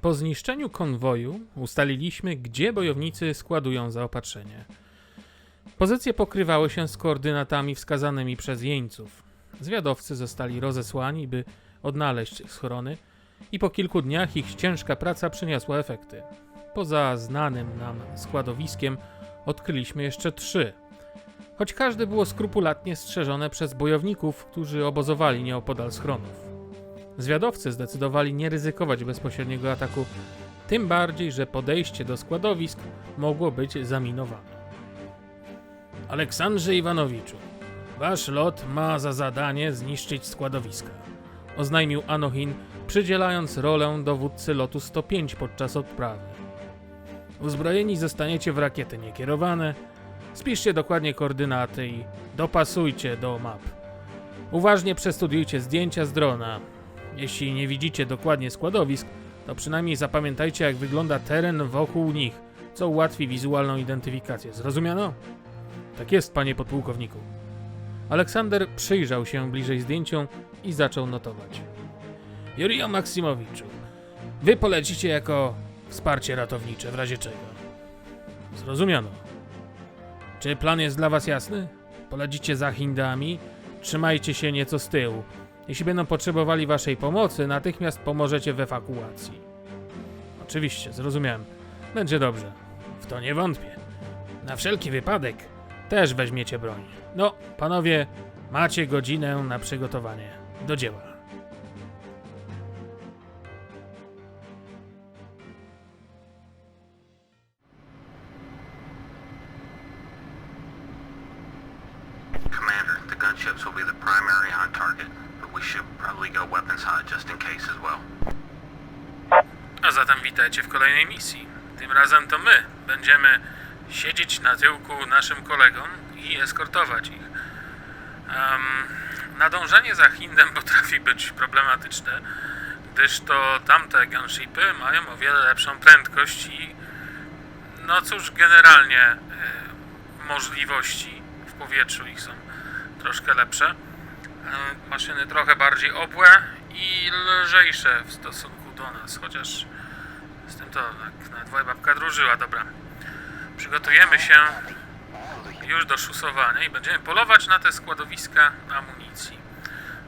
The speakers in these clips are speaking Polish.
Po zniszczeniu konwoju ustaliliśmy, gdzie bojownicy składują zaopatrzenie. Pozycje pokrywały się z koordynatami wskazanymi przez jeńców. Zwiadowcy zostali rozesłani, by odnaleźć schrony i po kilku dniach ich ciężka praca przyniosła efekty. Poza znanym nam składowiskiem odkryliśmy jeszcze trzy. Choć każde było skrupulatnie strzeżone przez bojowników, którzy obozowali nieopodal schronów. Zwiadowcy zdecydowali nie ryzykować bezpośredniego ataku, tym bardziej, że podejście do składowisk mogło być zaminowane. Aleksandrze Iwanowiczu, wasz lot ma za zadanie zniszczyć składowiska, oznajmił Anohin, przydzielając rolę dowódcy lotu 105 podczas odprawy. Uzbrojeni zostaniecie w rakiety niekierowane, spiszcie dokładnie koordynaty i dopasujcie do map. Uważnie przestudiujcie zdjęcia z drona. Jeśli nie widzicie dokładnie składowisk, to przynajmniej zapamiętajcie, jak wygląda teren wokół nich, co ułatwi wizualną identyfikację. Zrozumiano? Tak jest, panie podpułkowniku. Aleksander przyjrzał się bliżej zdjęciom i zaczął notować. Jurio Maksymowiczu, wy polecicie jako wsparcie ratownicze w razie czego. Zrozumiano. Czy plan jest dla was jasny? Polecicie za Hindami, trzymajcie się nieco z tyłu. Jeśli będą potrzebowali waszej pomocy, natychmiast pomożecie w ewakuacji. Oczywiście, zrozumiałem. Będzie dobrze. W to nie wątpię. Na wszelki wypadek też weźmiecie broń. No, panowie, macie godzinę na przygotowanie. Do dzieła. A zatem witajcie w kolejnej misji. Tym razem to my będziemy siedzieć na tyłku naszym kolegom i eskortować ich. Em, nadążanie za Hindem potrafi być problematyczne, gdyż to tamte gunshipy mają o wiele lepszą prędkość i no cóż, generalnie e, możliwości w powietrzu ich są troszkę lepsze. E, maszyny trochę bardziej obłe i lżejsze w stosunku do nas, chociaż z tym to tak na dwoje babka drużyła. Dobra, przygotujemy się już do szusowania i będziemy polować na te składowiska amunicji.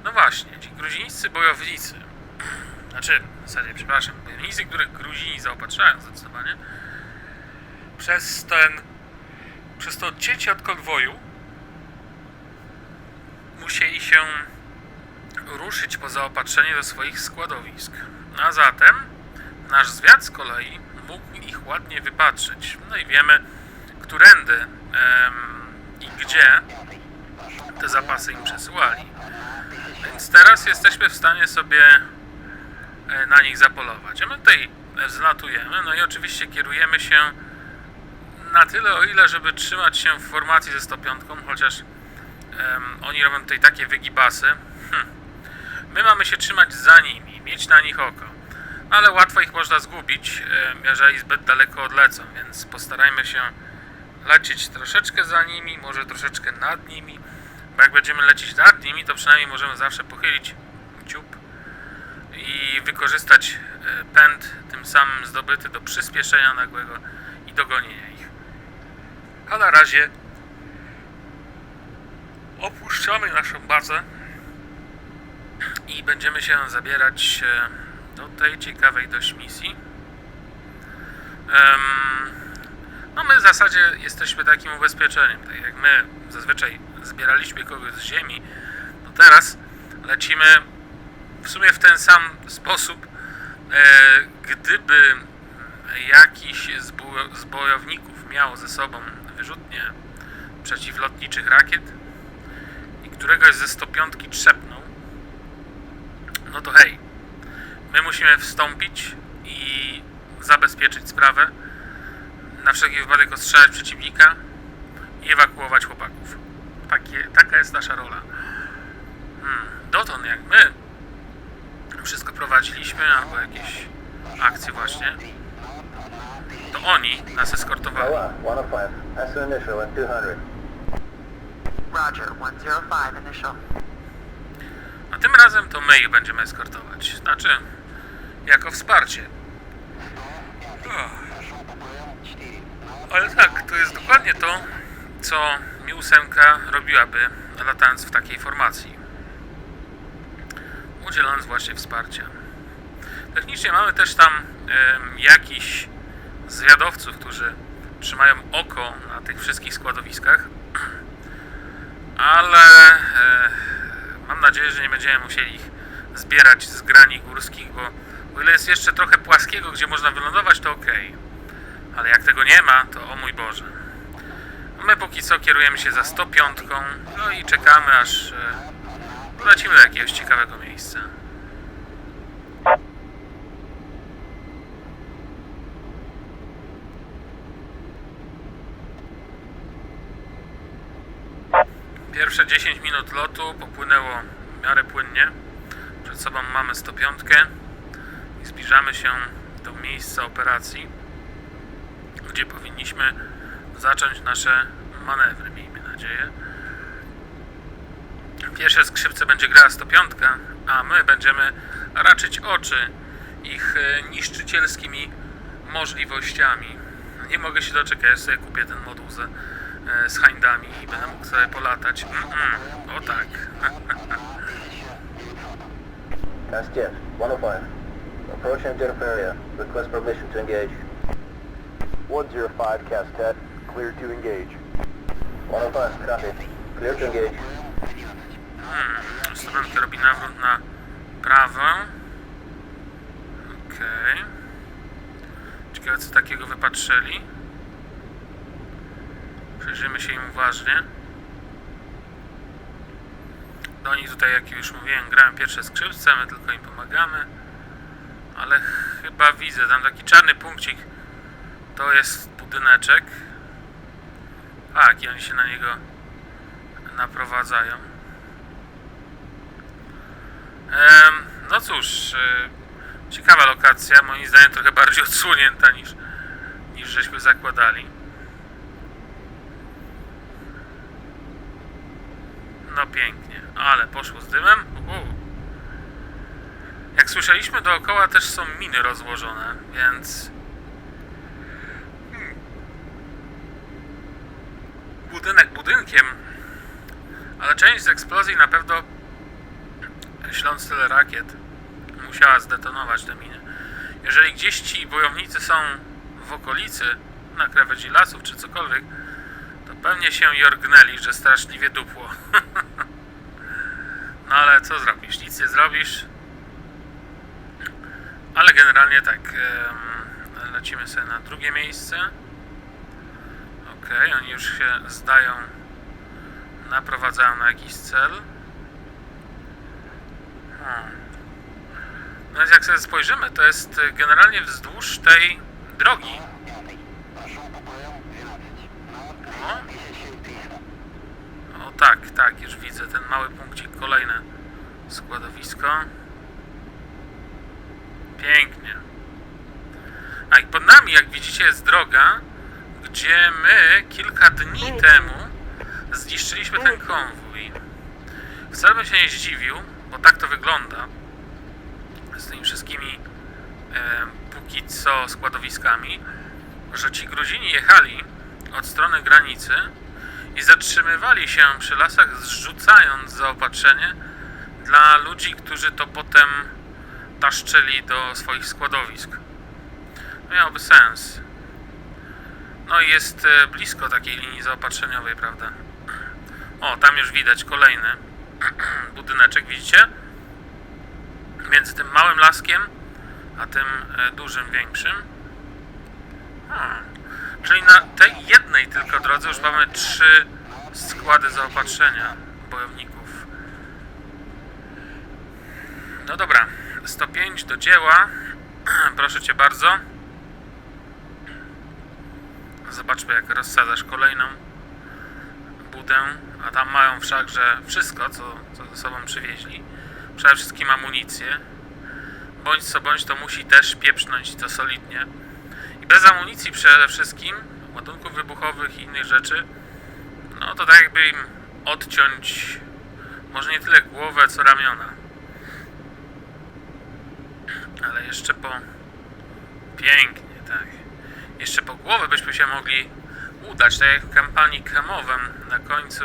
No właśnie, ci gruzińscy bojownicy, znaczy, w zasadzie, przepraszam, bojownicy, których Gruzini zaopatrzają zdecydowanie, przez ten, przez to odcięcie od konwoju musieli się ruszyć po zaopatrzenie do swoich składowisk. A zatem nasz zwiat z kolei mógł ich ładnie wypatrzeć. No i wiemy, którędy em, i gdzie te zapasy im przesyłali. Więc teraz jesteśmy w stanie sobie e, na nich zapolować. A my tutaj zlatujemy, no i oczywiście kierujemy się na tyle, o ile, żeby trzymać się w formacji ze 105, chociaż em, oni robią tutaj takie wygibasy. Hm. My mamy się trzymać za nimi, mieć na nich oko. Ale łatwo ich można zgubić, jeżeli zbyt daleko odlecą, więc postarajmy się lecieć troszeczkę za nimi, może troszeczkę nad nimi. Bo jak będziemy lecieć nad nimi, to przynajmniej możemy zawsze pochylić dziób i wykorzystać e, pęd tym samym zdobyty do przyspieszenia nagłego i dogonienia ich. A na razie opuszczamy naszą bazę i będziemy się zabierać e, do tej ciekawej dość misji. No my w zasadzie jesteśmy takim ubezpieczeniem. Tak jak my zazwyczaj zbieraliśmy kogoś z ziemi, to teraz lecimy w sumie w ten sam sposób. E, gdyby jakiś z, bojowników miał ze sobą wyrzutnie przeciwlotniczych rakiet któregoś ze 105 trzepnął, no to hej, my musimy wstąpić i zabezpieczyć sprawę, na wszelki wypadek ostrzelać przeciwnika i ewakuować chłopaków. Takie, taka jest nasza rola. Hmm, dotąd jak my wszystko prowadziliśmy, albo jakieś akcje właśnie, to oni nas eskortowali. Noah, 105. That's the initial at 200. Roger, 105 initial. A tym razem to my ich będziemy eskortować. Znaczy, jako wsparcie. Ale tak, to jest dokładnie to, co mi ósemka robiłaby, latając w takiej formacji. Udzielając właśnie wsparcia. Technicznie mamy też tam em, jakichś zwiadowców, którzy trzymają oko na tych wszystkich składowiskach, ale e, mam nadzieję, że nie będziemy musieli ich zbierać z grani górskich, bo o ile jest jeszcze trochę płaskiego, gdzie można wylądować, to ok. Ale jak tego nie ma, to o mój Boże. My póki co kierujemy się za 105, no i czekamy aż e, lecimy do jakiegoś ciekawego miejsca. Pierwsze 10 minut lotu popłynęło w miarę płynnie. Przed sobą mamy 105 i zbliżamy się do miejsca operacji, gdzie powinniśmy zacząć nasze manewry, miejmy nadzieję. Pierwsze skrzypce będzie grała 105, a my będziemy raczyć oczy ich e, niszczycielskimi możliwościami. Nie mogę się doczekać, ja sobie kupię ten moduł z, e, z hańdami i będę mógł sobie polatać. Mm-mm, o tak. Cast Jet, 105. Approaching Jennifer area. Request permission to engage. 105, Cast Tet. Clear to engage. 105, copy. Clear to engage. Hmm, Studentka robi nawrót na prawo. Okej. Ciekawe co takiego wypatrzyli. Przyjrzymy się im uważnie. Do nich tutaj, jak już mówiłem, grałem pierwsze skrzypce, my tylko im pomagamy. Ale chyba widzę, tam taki czarny punkcik. To jest budyneczek. Tak, i oni się na niego naprowadzają. Em, no cóż, e, ciekawa lokacja, moim zdaniem trochę bardziej odsłonięta niż, niż żeśmy zakładali. Pięknie, ale poszło z dymem. Uhu. Jak słyszeliśmy, dookoła też są miny rozłożone, więc... Hmm. Budynek budynkiem, ale część z eksplozji na pewno śląc tyle rakiet, musiała zdetonować te miny. Jeżeli gdzieś ci bojownicy są w okolicy, na krawędzi lasów czy cokolwiek, to pewnie się jorgnęli, że straszliwie dupło. no ale co zrobisz? Nic nie zrobisz. Ale generalnie tak, lecimy sobie na drugie miejsce. Okej, oni już się zdają, naprowadzają na jakiś cel. Hmm. No więc jak sobie spojrzymy, to jest generalnie wzdłuż tej drogi. O, o tak, tak, już widzę ten mały punkcik, kolejne składowisko. Pięknie. A i pod nami, jak widzicie, jest droga, gdzie my kilka dni temu zniszczyliśmy ten konwój. Wcale bym się nie zdziwił, bo tak to wygląda z tymi wszystkimi e, póki co składowiskami, że ci Gruzini jechali od strony granicy i zatrzymywali się przy lasach, zrzucając zaopatrzenie dla ludzi, którzy to potem taszczyli do swoich składowisk. Miałoby sens. No i jest e, blisko takiej linii zaopatrzeniowej, prawda? O, tam już widać kolejny budyneczek, widzicie? Między tym małym laskiem, a tym e, dużym, większym. Hmm. Czyli na tej jednej tylko drodze już mamy trzy składy zaopatrzenia bojowników. No dobra, 105 do dzieła. Proszę cię bardzo. Zobaczmy, jak rozsadzasz kolejną budę. A tam mają wszakże wszystko, co, co ze sobą przywieźli. Przede wszystkim amunicję. Bądź co bądź, to musi też pieprznąć to solidnie. I bez amunicji przede wszystkim, ładunków wybuchowych i innych rzeczy, no to tak jakby im odciąć może nie tyle głowę, co ramiona. Ale jeszcze po Pięknie, tak. Jeszcze po głowę byśmy się mogli udać, tak jak w kampanii kremowym. Na końcu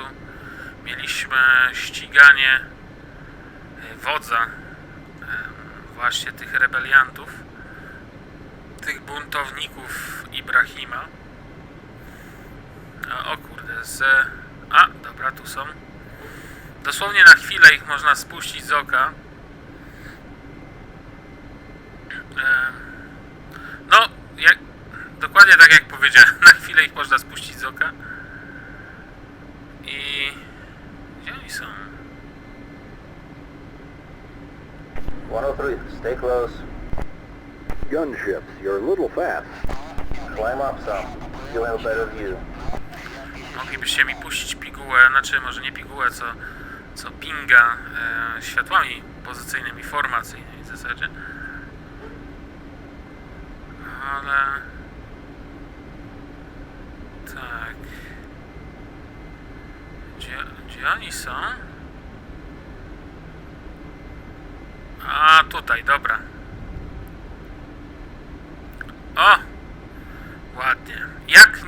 mieliśmy ściganie e, wodza właśnie tych rebeliantów, tych buntowników Ibrahima. O kurde, z... A, dobra, tu są. Dosłownie na chwilę ich można spuścić z oka. No, jak, dokładnie tak jak powiedziałem, na chwilę ich można spuścić z oka. I... Gdzie oni są? 103, stay close. Gunships, you're a little fast. Climb up some. You'll have better view. Moglibyście mi puścić pigułę, znaczy może nie pigułę, co, co pinga e, światłami pozycyjnymi, formacyjnymi w zasadzie. Ale... Tak... Gdzie, gdzie oni są? A, tutaj, dobra. O!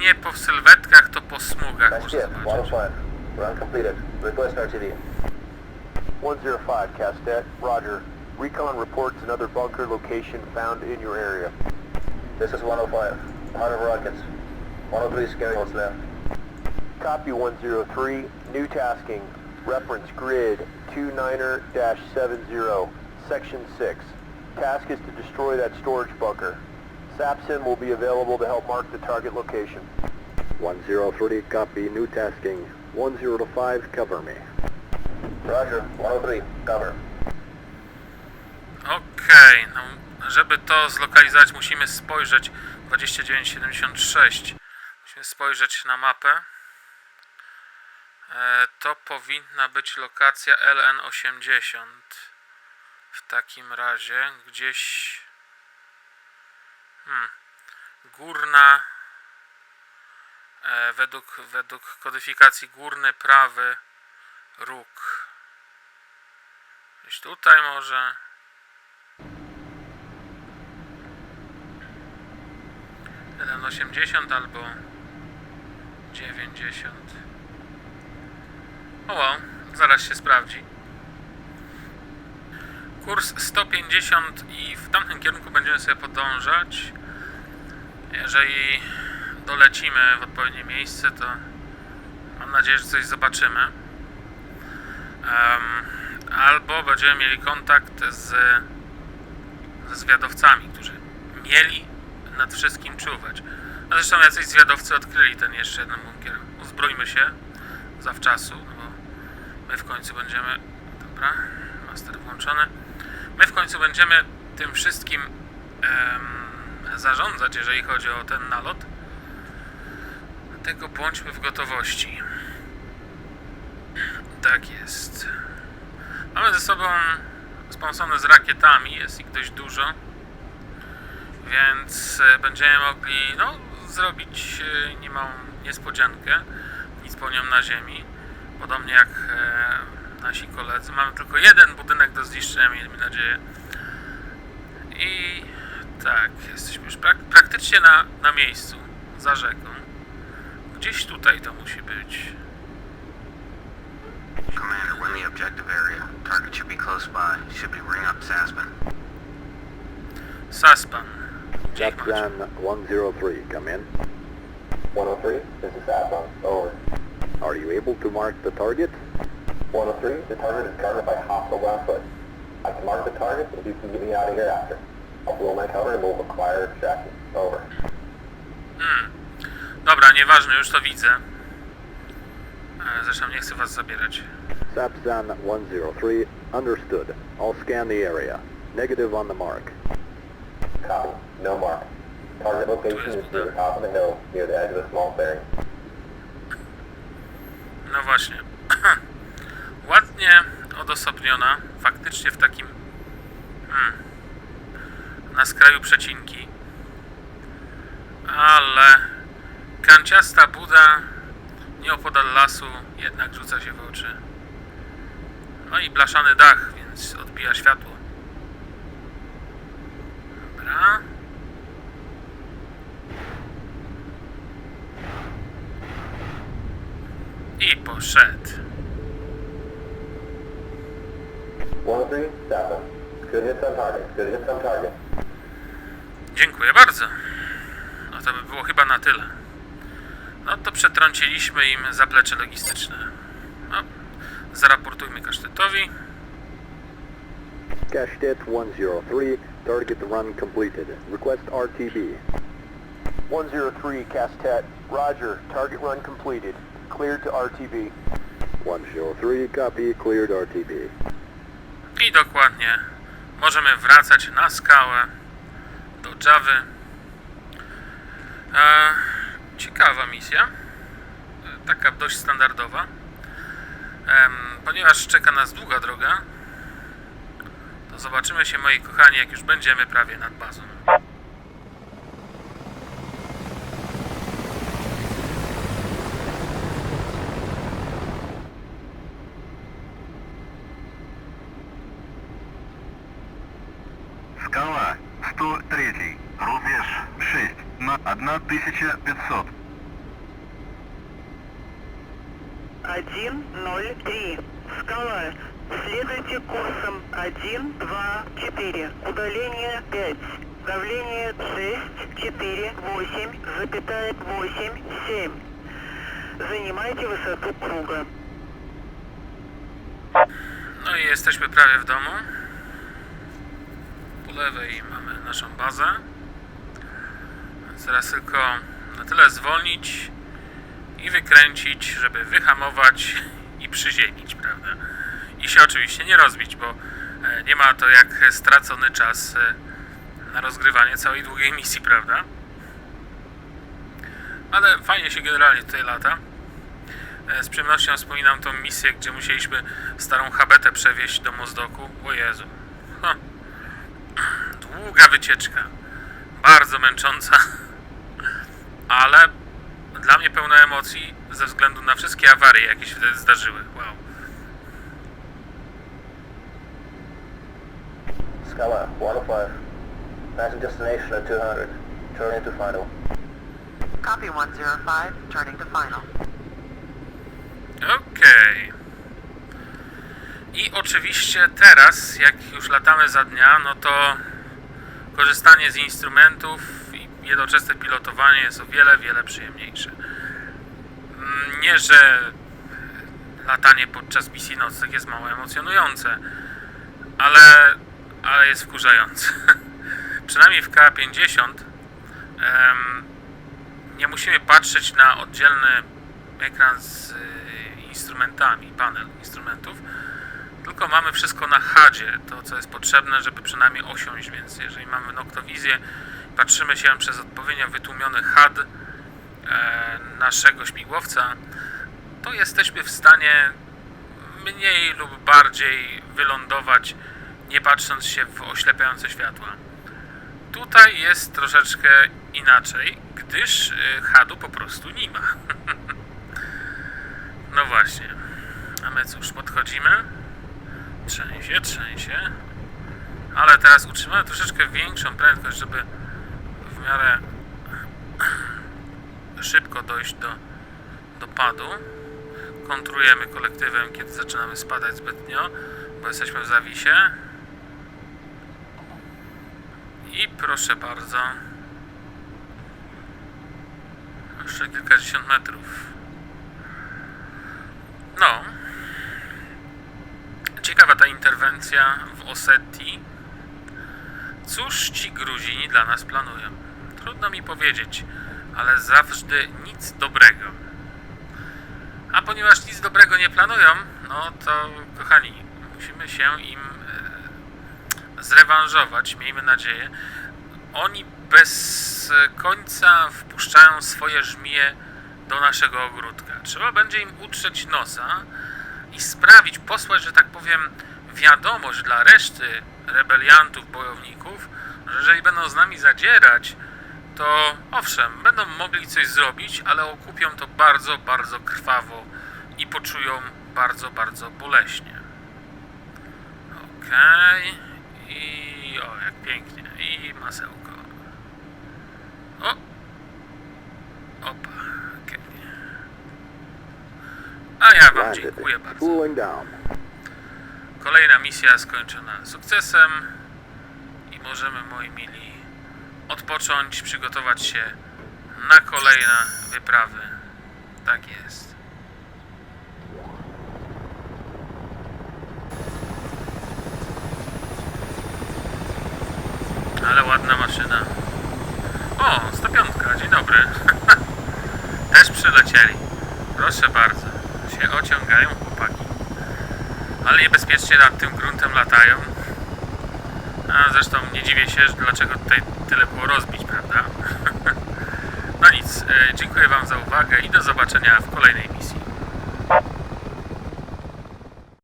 Ładnie. Jak nie po sylwetkach, to po smugach Nice można ship, zobaczyć. 105. Run completed. Request RTD. 105, Castet, roger. Recon reports another bunker location found in your area. This is 105. Hunter rockets. 103 scanning what's left. Copy 103, new tasking. Reference grid 29er-70, section 6. Task is to destroy that storage bunker. SAPSIM will be available to help mark the target location. 103, copy, new tasking. 105, cover me. Roger, 103. Cover. Okej, no żeby to zlokalizować musimy spojrzeć 2976. Musimy spojrzeć na mapę. E, to powinna być lokacja LN80. W takim razie gdzieś hmm, górna e, według, według kodyfikacji górny prawy róg. Gdzieś tutaj może. Jeden 80 albo 90. O, zaraz się sprawdzi. Kurs 150 i w tamtym kierunku będziemy sobie podążać. Jeżeli dolecimy w odpowiednie miejsce, to mam nadzieję, że coś zobaczymy. Em, albo będziemy mieli kontakt z, ze zwiadowcami, którzy mieli nad wszystkim czuwać. A zresztą jacyś zwiadowcy odkryli ten jeszcze jeden bunkier. Uzbrójmy się zawczasu, no bo my w końcu będziemy... Dobra, master włączony. My w końcu będziemy tym wszystkim em, zarządzać, jeżeli chodzi o ten nalot. Dlatego bądźmy w gotowości. Tak jest. Mamy ze sobą sponsony z rakietami, jest ich dość dużo. Więc e, będziemy mogli no, zrobić e, niemałą niespodziankę. Nic po nią na ziemi. Podobnie jak e, nasi koledzy. Mamy tylko jeden budynek do zniszczenia, miejmy nadzieję. I tak, jesteśmy już prak praktycznie na, na miejscu, za rzeką. Gdzieś tutaj to musi być. Commander, we're in the objective area. Target should be close by. Should be ring up. Saspan. Macie? Captain 103, come in. 103, this is Saffron. Over. Are you able to mark the target? 103, the target is guarded by hostile ground foot. I can mark the target if you can get me out of here after. I'll blow my cover and we'll acquire extraction. Over. Hmm. Dobra, nieważne, już to widzę. Zresztą nie chcę was zabierać. Sapsan 103, understood. I'll scan the area. Negative on the mark. Copy. No mark. Target location is near the top of the hill, near the edge of a small clearing. No właśnie. odosobniona, faktycznie w takim hmm, na skraju przecinki, ale kanciasta Buda nieopodal lasu jednak rzuca się w oczy. No i blaszany dach, więc odbija światło. Dobra. I poszedł. Dziękuję bardzo. No to by było chyba na tyle. No to przetrąciliśmy im zaplecze logistyczne. No, zaraportujmy kasztetowi. Kashtet 103, target run completed. Request RTB. 103, Castet. Roger, target run completed. Cleared to RTB. 103, copy, cleared RTB. I dokładnie możemy wracać na skałę do Javy. E, ciekawa misja. E, Taka dość standardowa. Em, ponieważ czeka nas długa droga, to zobaczymy się, moi kochani, jak już będziemy prawie nad bazą. 1500. Один, ноль, три. Скала. Следуйте курсом один, два, четыре. Удаление пять. Давление шесть, четыре, восемь, запятая восемь, семь. Занимайте высоту круга. No i jesteśmy prawie w domu. Po lewej mamy naszą bazę. Teraz tylko na tyle zwolnić i wykręcić, żeby wyhamować i przyziemić, prawda? I się oczywiście nie rozbić, bo e, nie ma to jak stracony czas e, na rozgrywanie całej długiej misji, prawda? Ale fajnie się generalnie tutaj lata. E, Z przyjemnością wspominam tą misję, gdzie musieliśmy starą habetę przewieźć do Mozdoku. O Jezu. Długa wycieczka. Bardzo męcząca. Ale dla mnie pełna emocji ze względu na wszystkie awarie, jakie się wtedy zdarzyły. Wow. Scala 105. Passing destination at 200. Turning to final. Copy 105, turning to final. Okej. I oczywiście teraz, jak już latamy za dnia, no to korzystanie z instrumentów jednoczesne pilotowanie jest o wiele, wiele przyjemniejsze. Mm, Nie, że latanie podczas misji nocnych jest mało emocjonujące, ale, ale jest wkurzające. Przynajmniej w K50 em, nie musimy patrzeć na oddzielny ekran z y, instrumentami, panel instrumentów, tylko mamy wszystko na hadzie, to co jest potrzebne, żeby przynajmniej osiąść, więc jeżeli mamy noktowizję, patrzymy się przez odpowiednio wytłumiony had e, naszego śmigłowca, to jesteśmy w stanie mniej lub bardziej wylądować, nie patrząc się w oślepiające światła. Tutaj jest troszeczkę inaczej, gdyż y, hadu po prostu nie ma. No właśnie. A my cóż, podchodzimy. Trzęsie, trzęsie. Ale teraz utrzymamy troszeczkę większą prędkość, żeby w miarę szybko dojść do, do padu. Kontrujemy kolektywem, kiedy zaczynamy spadać zbytnio, bo jesteśmy w zawisie. I proszę bardzo. Jeszcze kilkadziesiąt metrów. No. Ciekawa ta interwencja w Osetii. Cóż ci Gruzini dla nas planują? Trudno mi powiedzieć, ale zawsze nic dobrego. A ponieważ nic dobrego nie planują, no to kochani, musimy się im e, zrewanżować, miejmy nadzieję. Oni bez końca wpuszczają swoje żmije do naszego ogródka. Trzeba będzie im utrzeć nosa i sprawić, posłać, że tak powiem, wiadomość dla reszty rebeliantów, bojowników, że jeżeli będą z nami zadzierać, to owszem, będą mogli coś zrobić, ale okupią to bardzo, bardzo krwawo i poczują bardzo, bardzo boleśnie. Okej. I o, jak pięknie. I masełko. O! Opa, okej. A ja wam dziękuję bardzo. Kolejna misja skończona sukcesem i możemy, moi mili, odpocząć, przygotować się na kolejne wyprawy. Tak jest. Ale ładna maszyna. O, 105, dzień dobry. Też przylecieli. Proszę bardzo. Się ociągają chłopaki ale niebezpiecznie nad tym gruntem latają. A zresztą nie dziwię się, dlaczego tutaj tyle było rozbić, prawda? No nic, e, dziękuję Wam za uwagę i do zobaczenia w kolejnej misji.